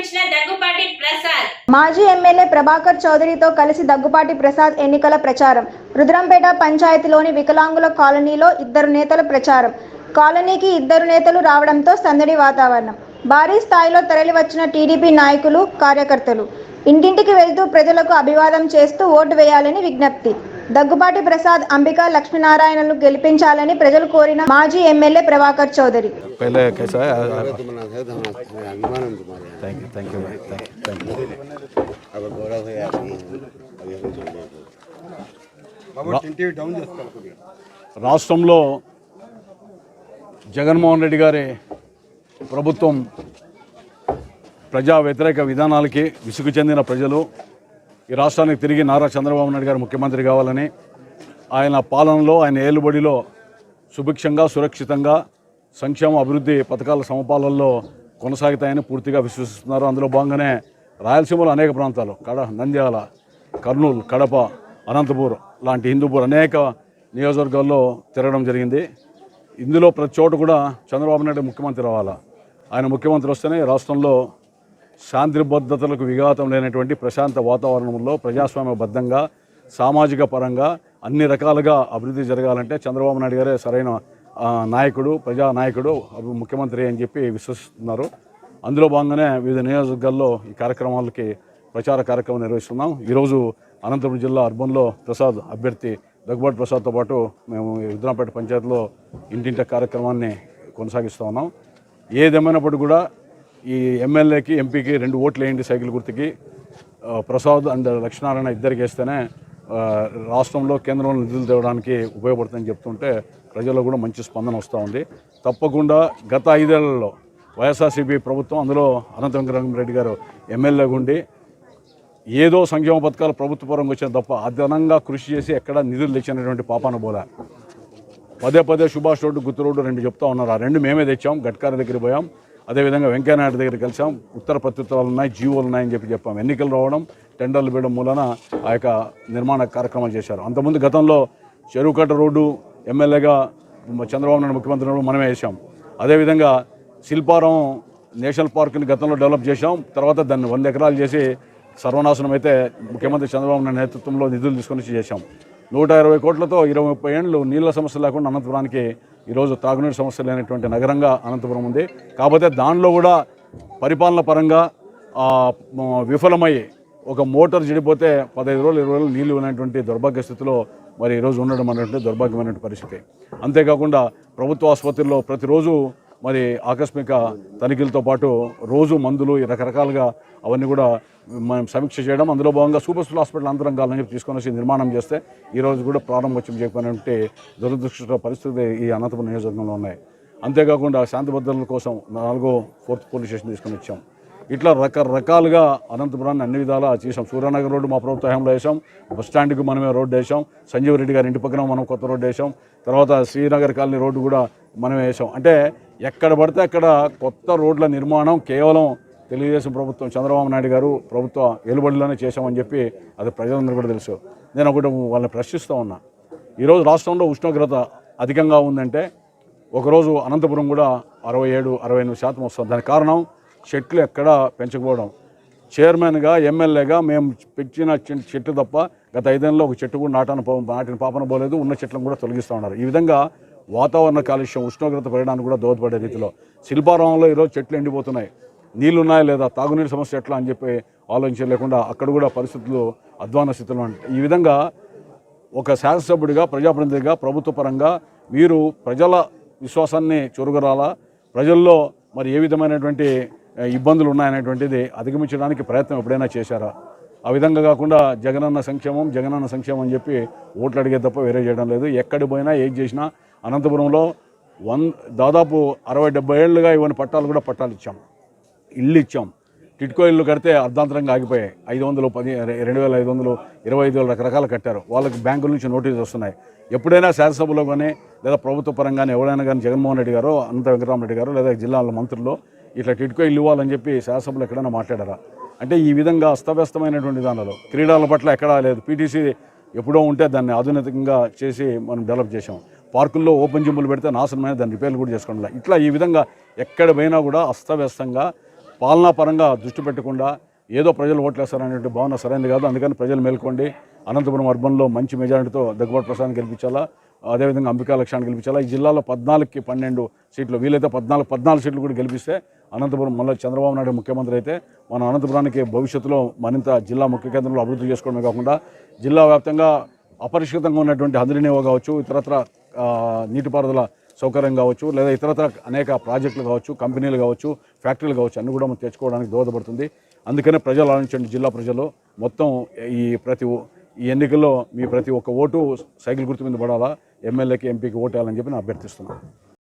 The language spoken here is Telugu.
పర్యటించిన దగ్గుపాటి ప్రసాద్. మాజీ ఎమ్మెల్యే ప్రభాకర్ చౌదరితో కలిసి దగ్గుపాటి ప్రసాద్ ఎన్నికల ప్రచారం. రుద్రంపేట పంచాయతీలోని వికలాంగుల కాలనీలో ఇద్దరు నేతల ప్రచారం. కాలనీకి ఇద్దరు నేతలు రావడంతో సందడి వాతావరణం. భారీ స్థాయిలో తరలివచ్చిన టీడీపీ నాయకులు కార్యకర్తలు. ఇంటింటికి వెళ్తూ ప్రజలకు అభివాదం చేస్తూ ఓటు వేయాలని విజ్ఞప్తి. దగ్గుబాటి ప్రసాద్ అంబికా లక్ష్మీనారాయణను గెలిపించాలని ప్రజలు కోరిన మాజీ ఎమ్మెల్యే ప్రభాకర్ చౌదరి. రాష్ట్రంలో జగన్మోహన్ రెడ్డి గారి ప్రభుత్వం ప్రజా వ్యతిరేక విధానాలకి విసుగు చెందిన ప్రజలు ఈ రాష్ట్రానికి తిరిగి నారా చంద్రబాబు నాయుడు గారు ముఖ్యమంత్రి కావాలని ఆయన పాలనలో ఆయన ఏలుబడిలో సుభిక్షంగా సురక్షితంగా సంక్షేమ అభివృద్ధి పథకాల సమపాలనలో కొనసాగుతాయని పూర్తిగా విశ్వసిస్తున్నారు. అందులో భాగంగానే రాయలసీమలో అనేక ప్రాంతాలు కడ నంద్యాల కర్నూలు కడప అనంతపూర్ లాంటి హిందూపూర్ అనేక నియోజకవర్గాల్లో తిరగడం జరిగింది. ఇందులో ప్రతి చోట కూడా చంద్రబాబు నాయుడు ముఖ్యమంత్రి రావాలా? ఆయన ముఖ్యమంత్రి వస్తేనే రాష్ట్రంలో శాంతి భద్రతలకు విఘాతం లేనటువంటి ప్రశాంత వాతావరణంలో ప్రజాస్వామ్యబద్ధంగా సామాజిక పరంగా అన్ని రకాలుగా అభివృద్ధి జరగాలంటే చంద్రబాబు నాయుడు గారే సరైన నాయకుడు ప్రజా నాయకుడు అభి- ముఖ్యమంత్రి అని చెప్పి విశ్వసిస్తున్నారు. అందులో భాగంగానే వివిధ నియోజకవర్గాల్లో ఈ కార్యక్రమాలకి ప్రచార కార్యక్రమం నిర్వహిస్తున్నాం. ఈరోజు అనంతపురం జిల్లా అర్బన్లో ప్రసాద్ అభ్యర్థి దగ్గుబాటు ప్రసాద్తో పాటు మేము రుద్రాపేట పంచాయతీలో ఇంటింటి కార్యక్రమాన్ని కొనసాగిస్తూ ఉన్నాం. ఏదేమైనప్పటికీ కూడా ఈ ఎమ్మెల్యేకి ఎంపీకి రెండు ఓట్లు వేయండి సైకిల్ గుర్తుకి. ప్రసాద్ అండ్ లక్ష్మీనారాయణ ఇద్దరికి వేస్తేనే రాష్ట్రంలో కేంద్రంలో నిధులు తేవడానికి ఉపయోగపడుతుందని చెప్తుంటే ప్రజల్లో కూడా మంచి స్పందన వస్తూ ఉంది. తప్పకుండా గత ఐదేళ్ళలో వైఎస్ఆర్సీపీ ప్రభుత్వం అందులో అనంత వెంకటరంగారెడ్డి గారు ఎమ్మెల్యేగా ఉండి ఏదో సంక్షేమ పథకాలు ప్రభుత్వ పరంగా వచ్చిన తప్ప అదనంగా కృషి చేసి ఎక్కడ నిధులు తెచ్చినటువంటి పాపాన పోలే పదే పదే సుభాష్ రోడ్డు గుత్తు రోడ్డు రెండు చెప్తా ఉన్నారు. ఆ రెండు మేమే తెచ్చాం గట్కారి దగ్గర పోయాం. అదేవిధంగా వెంకయ్యనాయుడు దగ్గర కలిసాం. ఉత్తర ప్రత్యుత్తరాలు ఉన్నాయి జీవోలు ఉన్నాయని చెప్పి చెప్పాం. ఎన్నికలు రావడం టెండర్లు వేయడం మూలన ఆ యొక్క నిర్మాణ కార్యక్రమాలు చేశారు. అంతకుముందు గతంలో చెరువుకట్ట రోడ్డు ఎమ్మెల్యేగా చంద్రబాబు నాయుడు ముఖ్యమంత్రి ఉన్నప్పుడు మనమే వేసాం అదేవిధంగా శిల్పారం నేషనల్ పార్క్ని గతంలో డెవలప్ చేశాం. తర్వాత దాన్ని వంద ఎకరాలు చేసి సర్వనాశనం అయితే ముఖ్యమంత్రి చంద్రబాబు నాయుడు నేతృత్వంలో నిధులు తీసుకొని చేశాం. నూట ఇరవై కోట్లతో ఇరవై ముప్పై ఏళ్ళు నీళ్ళ సమస్య లేకుండా అనంతపురానికి ఈరోజు తాగునీటి సమస్య లేనటువంటి నగరంగా అనంతపురం ఉంది. కాకపోతే దానిలో కూడా పరిపాలన పరంగా విఫలమయ్యి విఫలమై ఒక మోటార్ చెడిపోతే పదహైదు రోజులు ఇరవై రోజులు నీళ్ళు ఉన్నటువంటి దౌర్భాగ్య స్థితిలో మరి ఈరోజు ఉండడం అనేటువంటి దౌర్భాగ్యమైనటువంటి పరిస్థితి. అంతేకాకుండా ప్రభుత్వ ఆసుపత్రుల్లో ప్రతిరోజు మరి ఆకస్మిక తనిఖీలతో పాటు రోజు మందులు రకరకాలుగా అవన్నీ కూడా మనం సమీక్ష చేయడం. అందులో భాగంగా సూపర్ స్పెషల్ హాస్పిటల్ అంతరంగాలని చెప్పి తీసుకొని వచ్చి నిర్మాణం చేస్తే ఈరోజు కూడా ప్రారంభోత్సవం చేయకపోయినటువంటి దురదృష్ట పరిస్థితి ఈ అనంతపురం నియోజకవర్గంలో ఉన్నాయి. అంతేకాకుండా శాంతి భద్రతల కోసం నాలుగో ఫోర్త్ పోలీస్ స్టేషన్ తీసుకొని వచ్చాం. ఇట్లా రకరకాలుగా అనంతపురాన్ని అన్ని విధాలా చేసాం సూర్యనగర్ రోడ్డు మా ప్రభుత్వ హయాంలో వేసాం బస్ స్టాండ్కి మనమే రోడ్డు వేసాం సంజీవ్ రెడ్డి గారి ఇంటి పక్కన మనం కొత్త రోడ్డు వేసాం తర్వాత శ్రీనగర్ కాలనీ రోడ్డు కూడా మనమే వేసాం అంటే ఎక్కడ పడితే అక్కడ కొత్త రోడ్ల నిర్మాణం కేవలం తెలుగుదేశం ప్రభుత్వం చంద్రబాబు నాయుడు గారు ప్రభుత్వ ఎలుబడిలోనే చేశామని చెప్పి అది ప్రజలందరూ కూడా తెలుసు. నేను ఒకటి వాళ్ళని ప్రశ్నిస్తూ ఉన్నా. ఈరోజు రాష్ట్రంలో ఉష్ణోగ్రత అధికంగా ఉందంటే ఒకరోజు అనంతపురం కూడా అరవై ఏడు అరవై ఎనిమిది శాతం వస్తుంది. దానికి కారణం చెట్లు ఎక్కడా పెంచకపోవడం. చైర్మన్గా ఎమ్మెల్యేగా మేము పెట్టిన చె- చెట్టు తప్ప గత ఐదేళ్ళలో ఒక చెట్టు కూడా నాటాను నాటిన పాపన పోలేదు. ఉన్న చెట్లను కూడా తొలగిస్తూ ఉన్నారు. ఈ విధంగా వాతావరణ కాలుష్యం ఉష్ణోగ్రత పెరగడానికి కూడా దోహదపడే రీతిలో శిల్పారామంలో ఈరోజు చెట్లు ఎండిపోతున్నాయి. నీళ్ళు ఉన్నాయా లేదా తాగునీరు సమస్య ఎట్లా అని చెప్పి ఆలోచించలేకుండా అక్కడ కూడా పరిస్థితులు అధ్వాన స్థితిలో ఉంటాయి ఈ విధంగా ఒక శాసనసభ్యుడిగా ప్రజాప్రతినిధిగా ప్రభుత్వ పరంగా మీరు ప్రజల విశ్వాసాన్ని చొరుగరాలా ప్రజల్లో మరి ఏ విధమైనటువంటి ఇబ్బందులు ఉన్నాయనేటువంటిది అధిగమించడానికి ప్రయత్నం ఎప్పుడైనా చేశారా? ఆ విధంగా కాకుండా జగనన్న సంక్షేమం జగనన్న సంక్షేమం అని చెప్పి ఓట్లు అడిగే తప్ప వేరే చేయడం లేదు. ఎక్కడి పోయినా ఏం చేసినా అనంతపురంలో వన్ దాదాపు అరవై డెబ్బై ఏళ్ళుగా ఇవన్నీ పట్టాలు కూడా పట్టాలు ఇచ్చాం. ఇల్లు ఇచ్చాం. టిట్కో ఇల్లు కడితే అర్ధాంతరంగా ఆగిపోయాయి. ఐదు వందలు పది రెండు వేల ఐదు వందలు ఇరవై ఐదు వేలు రకరకాలు కట్టారు. వాళ్ళకి బ్యాంకుల నుంచి నోటీసులు వస్తున్నాయి. ఎప్పుడైనా శాసనసభలో కానీ లేదా ప్రభుత్వ పరంగానే ఎవరైనా కానీ జగన్మోహన్ రెడ్డి గారు అనంత వెంకటరామరెడ్డి గారు లేదా జిల్లాల మంత్రులు ఇట్లా టిట్కో ఇల్లు ఇవ్వాలని చెప్పి శాసనసభలో ఎక్కడైనా మాట్లాడారా? అంటే ఈ విధంగా అస్తవ్యస్తమైనటువంటి దానిలో క్రీడల పట్ల ఎక్కడా లేదు. పీటీసీ ఎప్పుడో ఉంటే దాన్ని ఆధునికంగా చేసి మనం డెవలప్ చేసాం పార్కుల్లో ఓపెన్ జిమ్ములు పెడితే నాశనమైన దాన్ని రిపేర్లు కూడా చేసుకోవడం ఇట్లా ఈ విధంగా ఎక్కడ పోయినా కూడా అస్తవ్యస్తంగా పాలనాపరంగా దృష్టి పెట్టకుండా ఏదో ప్రజలు ఓట్లేస్తారనేటువంటి భావన సరైనది కాదు. అందుకని ప్రజలు మేల్కోండి. అనంతపురం అర్బన్లో మంచి మెజారిటీతో దగ్గుబాటు ప్రసాద్ గెలిపించాలా? అదేవిధంగా అంబికా లక్ష్యాన్ని గెలిపించాలా? ఈ జిల్లాలో పద్నాలుగుకి పన్నెండు సీట్లు. వీలైతే పద్నాలుగు పద్నాలుగు సీట్లు కూడా గెలిపిస్తే అనంతపురం మళ్ళీ చంద్రబాబు నాయుడు ముఖ్యమంత్రి అయితే మన అనంతపురానికి భవిష్యత్తులో మరింత జిల్లా ముఖ్య కేంద్రంలో అభివృద్ధి చేసుకోవడమే కాకుండా జిల్లా వ్యాప్తంగా అపరిష్కృతంగా ఉన్నటువంటి హంద్రినివో కావచ్చు ఇతరత్ర నీటిపారుదల సౌకర్యం కావచ్చు లేదా ఇతరత్ర అనేక ప్రాజెక్టులు కావచ్చు కంపెనీలు కావచ్చు ఫ్యాక్టరీలు కావచ్చు అన్నీ కూడా మనం తెచ్చుకోవడానికి దోహదపడుతుంది. అందుకనే ప్రజలు ఆలోచించండి జిల్లా ప్రజలు మొత్తం ఈ ప్రతి ఈ ఎన్నికల్లో మీ ప్రతి ఒక్క ఓటు సైకిల్ గుర్తు మీద పడాలా? ఎమ్మెల్యేకి ఎంపీకి ఓటేయాలని చెప్పి నేను అభ్యర్థిస్తున్నాను.